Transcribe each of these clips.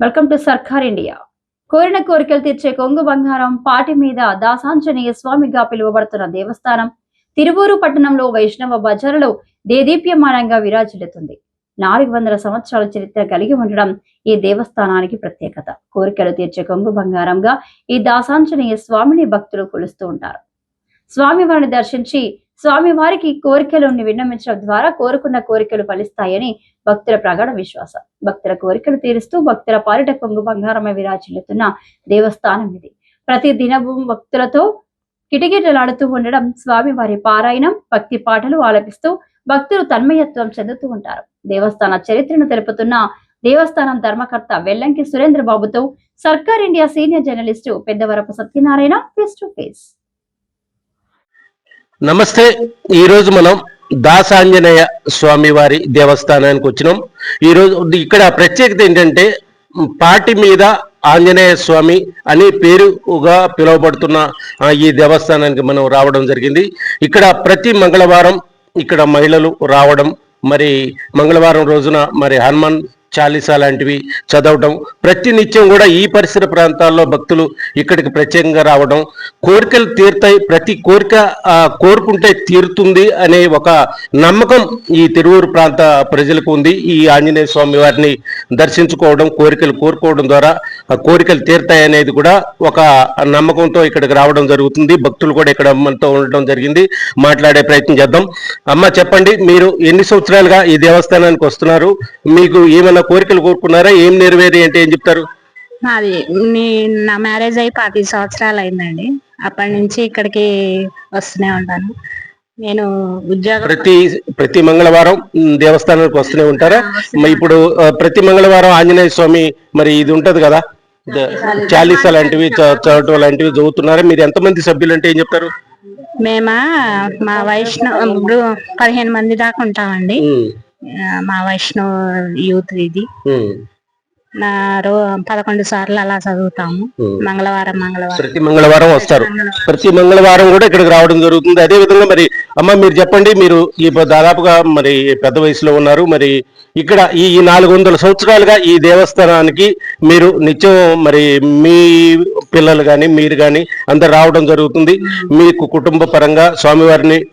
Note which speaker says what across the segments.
Speaker 1: Welcome to సర్కార్ India కోరిన కోరికలు తీర్చే కొంగు బంగారం పాటి మీద దాసాంజనేయ స్వామిగా పిలువబడుతున్న దేవస్థానం తిరువూరు పట్టణంలో వైష్ణవ బజారులో దేదీప్యమానంగా విరాజిల్లుతుంది. నాలుగు వందల సంవత్సరాల చరిత్ర కలిగి ఉండడం ఈ దేవస్థానానికి ప్రత్యేకత. కోరికలు తీర్చే కొంగు బంగారంగా ఈ దాసాంజనేయ స్వామిని భక్తులు కొలుస్తూ ఉంటారు. స్వామివారిని దర్శించి స్వామివారికి కోరికలను విన్నమించడం ద్వారా కోరుకున్న కోరికలు ఫలిస్తాయని భక్తుల ప్రగాఢ విశ్వాసం. భక్తుల కోరికలు తీరుస్తూ భక్తుల పాలిట కొంగు బంగారమై విరాచిల్లుతున్న దేవస్థానం ఇది. ప్రతి దినము భక్తులతో కిటకిటలాడుతూ ఉండడం స్వామివారి పారాయణం భక్తి పాటలు ఆలపిస్తూ భక్తులు తన్మయత్వం చెందుతూ ఉంటారు. దేవస్థాన చరిత్రను తెలుపుతున్న దేవస్థానం ధర్మకర్త వెల్లంకి సురేంద్ర బాబుతో Sarkar India senior journalist Peddavarapu Satyanarayana face to face.
Speaker 2: నమస్తే ఈరోజు మనం దాసాంజనేయ స్వామి వారి దేవస్థానానికి వచ్చినాం. ఈ రోజు ఇక్కడ ప్రత్యేకత ఏంటంటే పాటి మీద ఆంజనేయ స్వామి అని పేరుగా పిలువబడుతున్న ఈ దేవస్థానానికి మనం రావడం జరిగింది. ఇక్కడ ప్రతి మంగళవారం ఇక్కడ మహిళలు రావడం మరి మంగళవారం రోజున మరి హనుమాన్ చాలీసా లాంటివి చదవడం ప్రతి నిత్యం కూడా ఈ పరిసర ప్రాంతాల్లో భక్తులు ఇక్కడికి ప్రత్యేకంగా రావడం కోరికలు తీరుతాయి ప్రతి కోరిక కోరుకుంటే తీరుతుంది అనే ఒక నమ్మకం ఈ తిరువూరు ప్రాంత ప్రజలకు ఉంది. ఈ ఆంజనేయ స్వామి వారిని దర్శించుకోవడం కోరికలు కోరుకోవడం ద్వారా కోరికలు తీరుతాయి అనేది కూడా ఒక నమ్మకంతో ఇక్కడికి రావడం జరుగుతుంది. భక్తులు కూడా ఇక్కడ మనతో ఉండడం జరిగింది. మాట్లాడే ప్రయత్నం చేద్దాం. అమ్మ చెప్పండి మీరు ఎన్ని సంవత్సరాలుగా ఈ దేవస్థానానికి వస్తున్నారు? మీకు ఏమైనా కోరికలు కోరుకున్నారా? ఏం నెరవేరి అంటే ఏం చెప్తారు?
Speaker 3: నాది నీ- నా మ్యారేజ్ అయి పది సంవత్సరాలు అయిందండి. అప్పటి నుంచి ఇక్కడికి వస్తూనే ఉంటాను. నేను ఉద్యోగం
Speaker 2: ప్రతి ప్రతి మంగళవారం దేవస్థానానికి వస్తూనే ఉంటారా? ఇప్పుడు ప్రతి మంగళవారం ఆంజనేయ స్వామి మరి ఇది ఉంటది కదా? చాలీసా లాంటివి చదవటం లాంటివి చదువుతున్నారా? మీరు ఎంతమంది సభ్యులు అంటే ఏం చెప్తారు?
Speaker 3: మేమా మా వైష్ణవ్ పదిహేను మంది దాకా ఉంటామండి. మా వైష్ణవ్ యూత్ ఇది. నా రో పదకొండు సార్లు అలా చదువుతాము. మంగళవారం మంగళవారం.
Speaker 2: ప్రతి మంగళవారం వస్తారు. ప్రతి మంగళవారం. కూడా ఇక్కడికి రావడం జరుగుతుంది. అదే విధంగా మరి అమ్మ మీరు చెప్పండి మీరు ఈ దాదాపుగా మరి పెద్ద వయసులో ఉన్నారు. మరి ఇక్కడ ఈ ఈ నాలుగు వందల సంవత్సరాలుగా ఈ దేవస్థానానికి మీరు నిత్యం మరి మీ పిల్లలు కానీ మీరు కానీ అందరు రావడం జరుగుతుంది. మీకు కుటుంబ పరంగా స్వామివారిని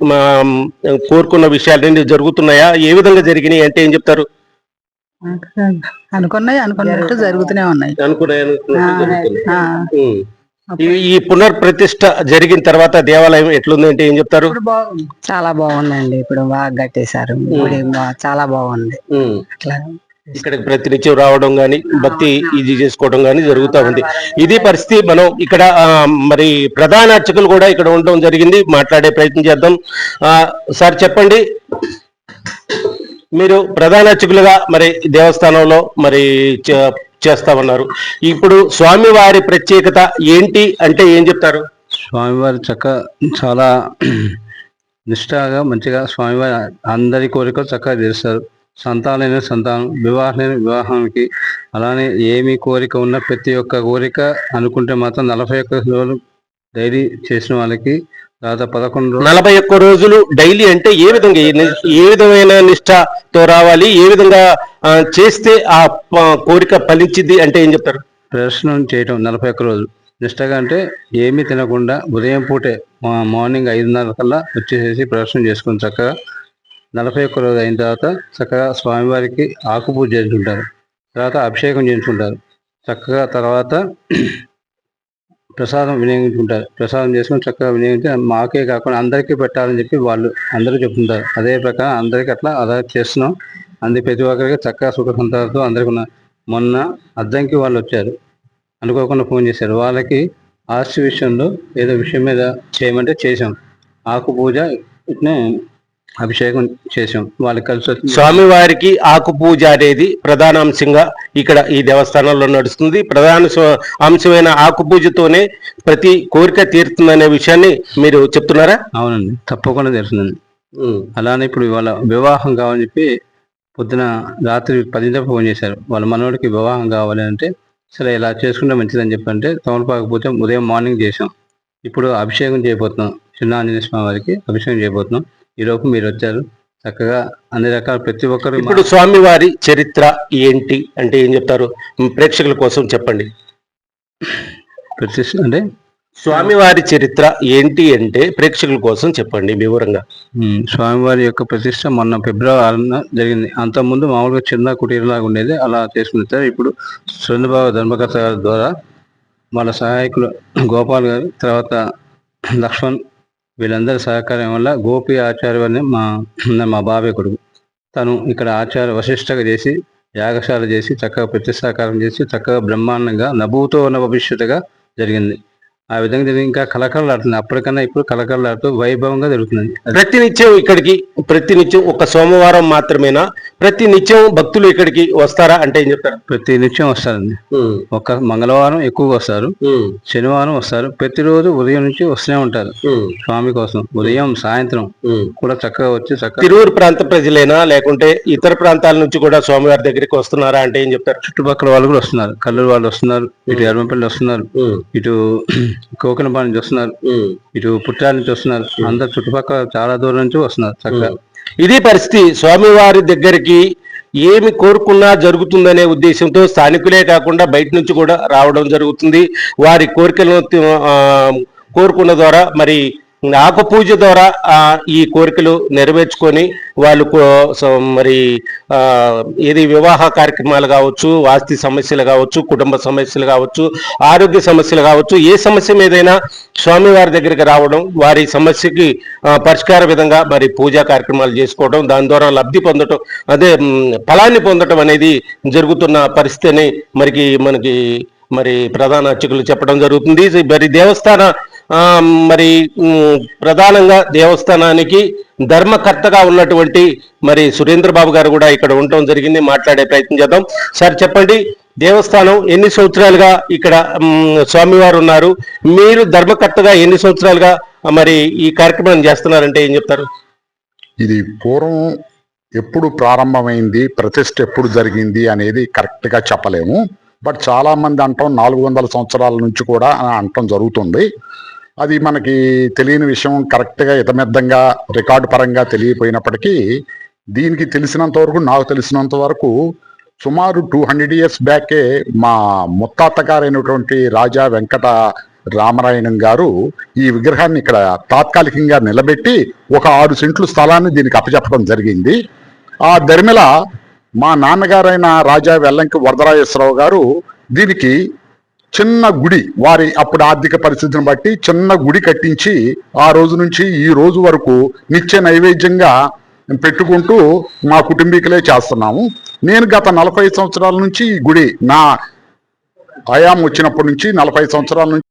Speaker 2: కోరుకున్న విషయాలన్నీ జరుగుతున్నాయా? ఏ విధంగా జరిగినాయి? అంటే ఏం చెప్తారు?
Speaker 4: అనుకున్నాయి అనుకున్నట్టు జరుగుతూనే ఉన్నాయి.
Speaker 2: ఈ- పునర్ప్రతిష్ఠ జరిగిన తర్వాత దేవాలయం ఎట్లుంది అంటే ఏం చెప్తారు?
Speaker 4: చాలా బాగుందండి. ఇప్పుడు బాగా కట్టేశారు. చాలా బాగుంది. అట్లా.
Speaker 2: ఇక్కడికి ప్రతినిత్యం రావడం గాని భక్తి ఇది చేసుకోవడం గాని జరుగుతూ ఉంది. ఇది పరిస్థితి మనం ఇక్కడ మరి ప్రధాన అర్చకులు కూడా ఇక్కడ ఉండడం జరిగింది. మాట్లాడే ప్రయత్నం చేద్దాం. సార్ చెప్పండి. మీరు ప్రధాన అర్చకులుగా మరి దేవస్థానంలో మరి చే- చేస్తా ఉన్నారు. ఇప్పుడు స్వామివారి ప్రత్యేకత ఏంటి అంటే ఏం చెప్తారు?
Speaker 5: స్వామివారి చక్క చాలా నిష్ఠగా మంచిగా స్వామివారి అందరి కోరికలు చక్కగా తీరుస్తారు. సంతానమైన సంతానం వివాహమైన వివాహానికి అలానే ఏమి కోరిక ఉన్న ప్రతి ఒక్క కోరిక అనుకుంటే మాత్రం నలభై ఒక్క రోజులు డైలీ చేసిన వాళ్ళకి దాదాపు పదకొండు
Speaker 2: నలభై ఒక్క రోజులు డైలీ అంటే ఏ విధంగా ఏ విధమైన నిష్ఠతో రావాలి ఏ విధంగా చేస్తే ఆ కోరిక ఫలించింది అంటే ఏం చెప్తారు?
Speaker 5: ప్రదర్శనం చేయటం నలభై ఒక్క రోజులు. నిష్టగా అంటే ఏమీ తినకుండా ఉదయం పూటే మార్నింగ్ ఐదున్నర కల్లా వచ్చేసేసి ప్రదర్శన చేసుకుని చక్కగా నలభై ఒక్క రోజు అయిన తర్వాత చక్కగా స్వామివారికి ఆకుపూజ చేయించుకుంటారు. తర్వాత అభిషేకం చేయించుకుంటారు. చక్కగా తర్వాత ప్రసాదం వినియోగించుకుంటారు. ప్రసాదం చేసుకుని చక్కగా వినియోగించి మాకే కాకుండా అందరికీ పెట్టాలని చెప్పి వాళ్ళు అందరూ చెప్తుంటారు. అదే ప్రకారం అందరికీ అట్లా అలా చేస్తున్నాం. అందుకే ప్రతి ఒక్కరికి చక్కగా సుఖ సంతాలతో అందరికీ ఉన్న మొన్న అద్దంకి వాళ్ళు వచ్చారు. అనుకోకుండా ఫోన్ చేశారు. వాళ్ళకి ఆస్తి విషయంలో ఏదో విషయం మీద చేయమంటే చేశాం. ఆకు పూజ ఇట్నే అభిషేకం చేసాం వాళ్ళకి కలిసి వచ్చింది
Speaker 2: స్వామివారికి ఆకు పూజ అనేది ప్రధాన అంశంగా ఇక్కడ ఈ దేవస్థానంలో నడుస్తుంది. ప్రధాన అంశమైన ఆకు పూజతోనే ప్రతి కోరిక తీరుతుందనే విషయాన్ని మీరు చెప్తున్నారా?
Speaker 5: అవునండి. తప్పకుండా తెలుస్తుందండి అలానే ఇప్పుడు ఇవాళ వివాహం కావాలని చెప్పి పొద్దున రాత్రి పదింటికి ఫోన్ చేశారు. వాళ్ళ మనవడికి వివాహం కావాలి అంటే సరే ఇలా చేసుకుంటే మంచిదని చెప్పంటే తమలపాకు పూజ ఉదయం మార్నింగ్ చేసాం ఇప్పుడు అభిషేకం చేయబోతున్నాం. చిన్న ఆంజనేయ స్వామి వారికి అభిషేకం చేయబోతున్నాం. ఈలోపు మీరు వచ్చారు చక్కగా అన్ని రకాల ప్రతి ఒక్కరు
Speaker 2: ఇప్పుడు స్వామివారి చరిత్ర ఏంటి? అంటే ఏం చెప్తారు? ప్రేక్షకుల కోసం చెప్పండి.
Speaker 5: ప్రతి అంటే?
Speaker 2: స్వామివారి చరిత్ర ఏంటి అంటే ప్రేక్షకుల కోసం చెప్పండి వివరంగా.
Speaker 5: స్వామివారి యొక్క ప్రతిష్ట మొన్న ఫిబ్రవరి ఆరున జరిగింది. అంతకుముందు మామూలుగా చిన్న కుటీరలాగా ఉండేది. అలా చేసుకున్నారు ఇప్పుడు చంద్రబాబు ధర్మకర్త గారి ద్వారా వాళ్ళ సహాయకులు గోపాల్ గారు తర్వాత లక్ష్మణ్ వీళ్ళందరి సహకారం వల్ల గోపి ఆచార్య అని మా మా బాబాయ్ కొడుకు. తను ఇక్కడ ఆచార్య వశిష్టగా చేసి యాగశాల చేసి చక్కగా ప్రతిష్టాకారం చేసి చక్కగా బ్రహ్మాండంగా నభూతో ఉన్న భవిష్యత్తుగా జరిగింది. ఆ విధంగా జరిగి ఇంకా కలకలలాడుతుంది అప్పటికన్నా ఇప్పుడు కలకలలాడుతూ వైభవంగా జరుగుతుంది. అది
Speaker 2: ప్రతినిత్యం ఇక్కడికి ప్రతినిత్యం ఒక సోమవారం మాత్రమేనా? ప్రతి నిత్యం భక్తులు ఇక్కడికి వస్తారా అంటే ఏం చెప్తారు?
Speaker 5: ప్రతి నిత్యం వస్తారండి. ఒక మంగళవారం ఎక్కువగా వస్తారు. శనివారం వస్తారు. ప్రతిరోజు ఉదయం నుంచి వస్తూనే ఉంటారు. స్వామి కోసం. ఉదయం సాయంత్రం. కూడా చక్కగా వచ్చి చక్కగా
Speaker 2: తిరువురు ప్రాంత ప్రజలేనా? లేకుంటే ఇతర ప్రాంతాల నుంచి కూడా స్వామివారి దగ్గరికి వస్తున్నారా అంటే ఏం చెప్తారు?
Speaker 5: చుట్టుపక్కల వాళ్ళు కూడా వస్తున్నారు. కల్లూరు వాళ్ళు వస్తున్నారు. ఇటు ఎర్మపల్లి వస్తున్నారు. ఇటు కోకినపాడు నుంచి వస్తున్నారు. ఇటు పుట్టాల నుంచి వస్తున్నారు. అందరు చుట్టుపక్కల చాలా దూరం నుంచి వస్తున్నారు చక్కగా.
Speaker 2: ఇది పరిస్థితి స్వామివారి దగ్గరికి ఏమి కోరుకున్నా జరుగుతుందనే ఉద్దేశంతో స్థానికులే కాకుండా బయట నుంచి కూడా రావడం జరుగుతుంది. వారి కోరికలను కోరుకున్న ద్వారా మరి ఆకు పూజ ద్వారా ఈ కోరికలు నెరవేర్చుకొని వాళ్ళు కో- సో మరి ఇది ఏది వివాహ కార్యక్రమాలు కావచ్చు వాస్తి సమస్యలు కావచ్చు కుటుంబ సమస్యలు కావచ్చు ఆరోగ్య సమస్యలు కావచ్చు ఏ సమస్య మీదైనా స్వామివారి దగ్గరికి రావడం వారి సమస్యకి పరిష్కార విధంగా మరి పూజా కార్యక్రమాలు చేసుకోవడం దాని ద్వారా లబ్ధి పొందటం అదే ఫలాన్ని పొందటం అనేది జరుగుతున్న పరిస్థితిని మరికి మనకి మరి ప్రధాన అర్చకులు చెప్పడం జరుగుతుంది. మరి దేవస్థాన మరి ప్రధానంగా దేవస్థానానికి ధర్మకర్తగా ఉన్నటువంటి మరి సురేంద్ర బాబు గారు కూడా ఇక్కడ ఉండటం జరిగింది మాట్లాడే ప్రయత్నం చేద్దాం. సార్ చెప్పండి దేవస్థానం ఎన్ని సంవత్సరాలుగా ఇక్కడ స్వామివారు ఉన్నారు? మీరు ధర్మకర్తగా ఎన్ని సంవత్సరాలుగా మరి ఈ కార్యక్రమం చేస్తున్నారంటే ఏం చెప్తారు?
Speaker 6: ఇది పూర్వం ఎప్పుడు ప్రారంభమైంది ప్రతిష్ట ఎప్పుడు జరిగింది అనేది కరెక్ట్గా చెప్పలేము. బట్ చాలా మంది అంటాం నాలుగు వందల సంవత్సరాల నుంచి కూడా అని అంటం జరుగుతుంది. అది మనకి తెలియని విషయం కరెక్ట్గా ఇతమిద్దంగా ఇతమెద్దంగా రికార్డు పరంగా తెలియపోయినప్పటికీ దీనికి తెలిసినంత వరకు నాకు తెలిసినంత వరకు సుమారు టూ హండ్రెడ్ ఇయర్స్ బ్యాకే మా ముత్తాత గారైనటువంటి రాజా వెంకట రామరాయణం గారు ఈ విగ్రహాన్ని ఇక్కడ తాత్కాలికంగా నిలబెట్టి ఒక ఆరు సెంట్లు స్థలాన్ని దీనికి అప్పచెప్పడం జరిగింది. ఆ దరిమిల మా నాన్నగారైన రాజా వెల్లంకి వరదరాజేశ్వరరావు గారు దీనికి చిన్న గుడి వారి అప్పుడు ఆర్థిక పరిస్థితిని బట్టి చిన్న గుడి కట్టించి ఆ రోజు నుంచి ఈ రోజు వరకు నిత్య నైవేద్యంగా పెట్టుకుంటూ మా కుటుంబీకులే చేస్తున్నాము. నేను గత నలభై సంవత్సరాల నుంచి ఈ గుడి నా హయాం వచ్చినప్పటి నుంచి నలభై సంవత్సరాల నుంచి